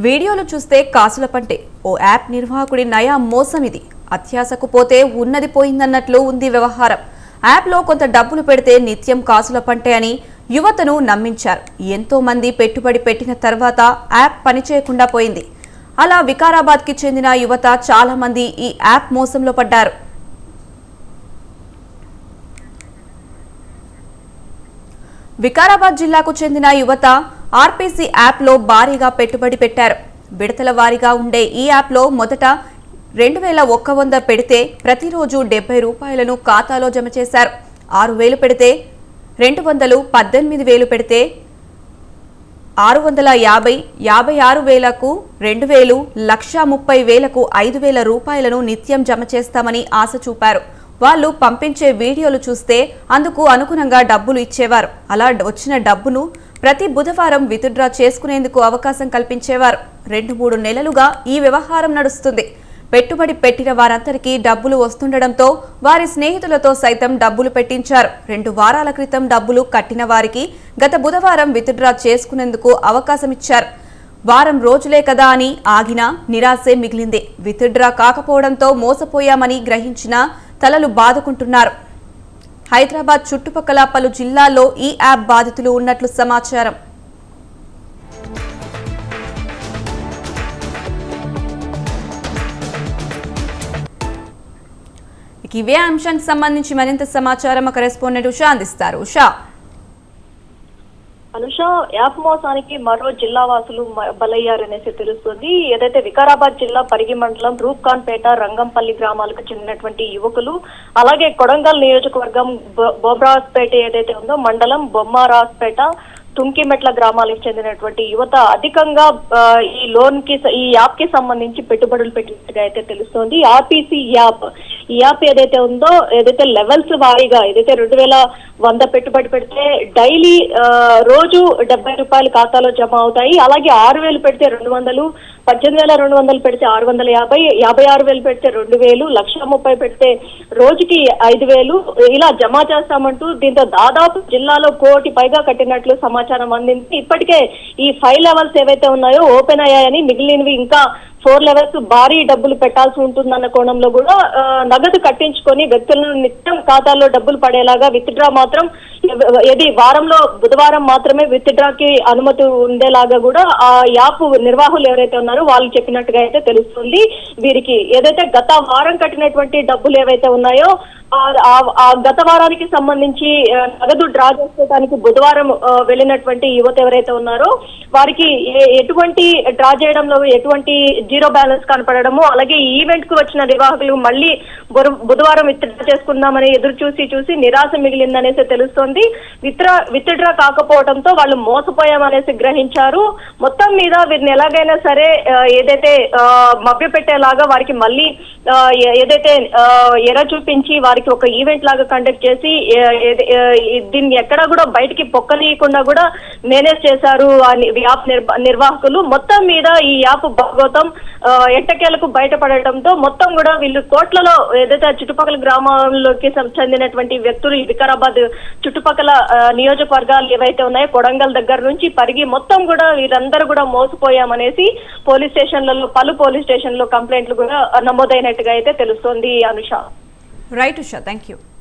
వీడియోలు చూస్తే కాసుల పంటే. ఓ యాప్ నిర్వాహకుడి నయా మోసం ఇది అత్యాసకు పోతే ఉన్నది పోయిందన్నట్లు ఉంది వ్యవహారం. యాప్లో కొంత డబ్బులు పెడితే నిత్యం కాసుల పంటే అని యువతను నమ్మించారు. ఎంతో మంది పెట్టుబడి పెట్టిన తర్వాత యాప్ పనిచేయకుండా పోయింది. అలా వికారాబాద్కి చెందిన యువత చాలా మంది ఈ యాప్ మోసంలో పడ్డారు. వికారాబాద్ జిల్లాకు చెందిన యువత ఆర్పీసీ యాప్లో భారీగా పెట్టుబడి పెట్టారు. విడతల వారీగా ఉండే ఈ యాప్లో మొదట రెండు వేల ఒక్క వంద పెడితే ప్రతిరోజు డెబ్బై రూపాయలను ఖాతాలో జమ చేశారు. ఆరు వేలు పెడితే రెండు వందలు పద్దెనిమిది వేలు పెడితే ఆరు వందల యాభై యాభై ఆరు వేలకు రెండు వేలు లక్ష ముప్పై వేలకు ఐదు వేల రూపాయలను నిత్యం జమ చేస్తామని ఆశ చూపారు. వాళ్ళు పంపించే వీడియోలు చూస్తే అందుకు అనుగుణంగా డబ్బులు ఇచ్చేవారు. అలా వచ్చిన డబ్బును ప్రతి బుధవారం విత్డ్రా చేసుకునేందుకు అవకాశం కల్పించేవారు. రెండు మూడు నెలలుగా ఈ వ్యవహారం నడుస్తుంది. పెట్టుబడి పెట్టిన వారందరికీ డబ్బులు వస్తుండడంతో వారి స్నేహితులతో సైతం డబ్బులు పెట్టించారు. రెండు వారాల క్రితం డబ్బులు కట్టిన వారికి గత బుధవారం విత్డ్రా చేసుకునేందుకు అవకాశం ఇచ్చారు వారం రోజులే కదా అని ఆగినా నిరాశే మిగిలింది. విత్డ్రా కాకపోవడంతో మోసపోయామని గ్రహించిన తలలు బాదుకుంటున్నారు. హైదరాబాద్ చుట్టుపక్కల పలు జిల్లాల్లో ఈ యాప్ బాధితులు ఉన్నట్లు సమాచారం. ఇవే అంశానికి సంబంధించి మరింత సమాచారం కరెస్పాండెంట్ ఉషా అందిస్తారు. ఉషా అనుష యాప్ మోసానికి మరో జిల్లా వాసులు మ- బలయ్యారనేసి తెలుస్తుంది. ఏదైతే వికారాబాద్ జిల్లా పరిగి మండలం రూప్ఖాన్పేట రంగంపల్లి గ్రామాలకు చెందినటువంటి యువకులు అలాగే కొడంగల్ నియోజకవర్గం బొ- బొబ్రాస్పేట ఏదైతే ఉందో మండలం బొమ్మారాస్పేట తుంకిమెట్ల గ్రామాలకు చెందినటువంటి యువత అధికంగా ఈ లోన్కి ఈ యాప్కి సంబంధించి పెట్టుబడులు పెట్టినట్టుగా అయితే తెలుస్తోంది. ఆర్పిసి యాప్ ఈ యాప్ ఏదైతే ఉందో ఏదైతే లెవెల్స్ వారీగా ఏదైతే రెండు వేల వంద పెట్టుబడి పెడితే డైలీ రోజు డెబ్బై రూపాయలు ఖాతాలో జమ అవుతాయి. అలాగే ఆరు వేలు పెడితే రెండు వందలు పద్దెనిమిది వేల రెండు వందలు పెడితే ఆరు వందల యాభై యాభై ఆరు వేలు పెడితే రెండు వేలు లక్ష ముప్పై పెడితే రోజుకి ఐదు వేలు. ఇలా జమ చేస్తామంటూ దీంతో దాదాపు జిల్లాలో కోటి పైగా కట్టినట్లు సమాచారం అందింది. ఇప్పటికే ఈ ఫైవ్ లెవెల్స్ ఏవైతే ఉన్నాయో ఓపెన్ అయ్యాయని మిగిలినవి ఇంకా ఫోర్ లెవెల్స్ భారీ డబ్బులు పెట్టాల్సి ఉంటుందన్న కోణంలో కూడా నగదు కట్టించుకొని వ్యక్తులను నిత్యం ఖాతాల్లో డబ్బులు పడేలాగా విత్డ్రా మాత్రం ఏది వారంలో బుధవారం మాత్రమే విత్డ్రాకి అనుమతి ఉండేలాగా కూడా ఆ యాప్ నిర్వాహకులు ఎవరైతే ఉన్నారో వాళ్ళు చెప్పినట్టుగా అయితే తెలుస్తుంది. వీరికి ఏదైతే గత వారం కట్టినటువంటి డబ్బులు ఏవైతే ఉన్నాయో గత వారానికి సంబంధించి నగదు డ్రా చేసుకోవడానికి బుధవారం వెళ్ళినటువంటి యువత ఎవరైతే ఉన్నారో వారికి ఏ- ఎటువంటి డ్రా చేయడంలో ఎటువంటి జీరో బ్యాలెన్స్ కనపడడము అలాగే ఈవెంట్కు వచ్చిన నిర్వాహకులు మళ్ళీ బుధవారం విత్డ్రా చేసుకుందామని ఎదురు చూసి చూసి నిరాశ మిగిలిందనేసి తెలుస్తోంది. విత్డ్రా విత్డ్రా కాకపోవడంతో వాళ్ళు మోసపోయామనేసి గ్రహించారు. మొత్తం మీద వీరిని ఎలాగైనా సరే ఏదైతే మభ్యపెట్టేలాగా వారికి మళ్ళీ ఏదైతే ఎర చూపించి వారికి ఒక ఈవెంట్ లాగా కండక్ట్ చేసి దీన్ని ఎక్కడా కూడా బయటికి పొక్కనీయకుండా కూడా మేనేజ్ చేశారు యాప్ నిర్వాహకులు. మొత్తం మీద ఈ యాప్ భాగోతం ఎట్టకేలకు బయటపడటంతో మొత్తం కూడా వీళ్ళు కోట్లలో ఏదైతే చుట్టుపక్కల గ్రామాల్లోకి చెందినటువంటి వ్యక్తులు ఈ వికారాబాద్ చుట్టుపక్కల నియోజకవర్గాలు ఏవైతే ఉన్నాయో కొడంగల్ దగ్గర నుంచి పరిగి మొత్తం కూడా వీరందరూ కూడా మోసపోయామనేసి పోలీస్ స్టేషన్లలో పలు పోలీస్ స్టేషన్లో కంప్లైంట్లు కూడా నమోదైనట్టుగా అయితే తెలుస్తోంది Anusha. Right, Usha. Thank you.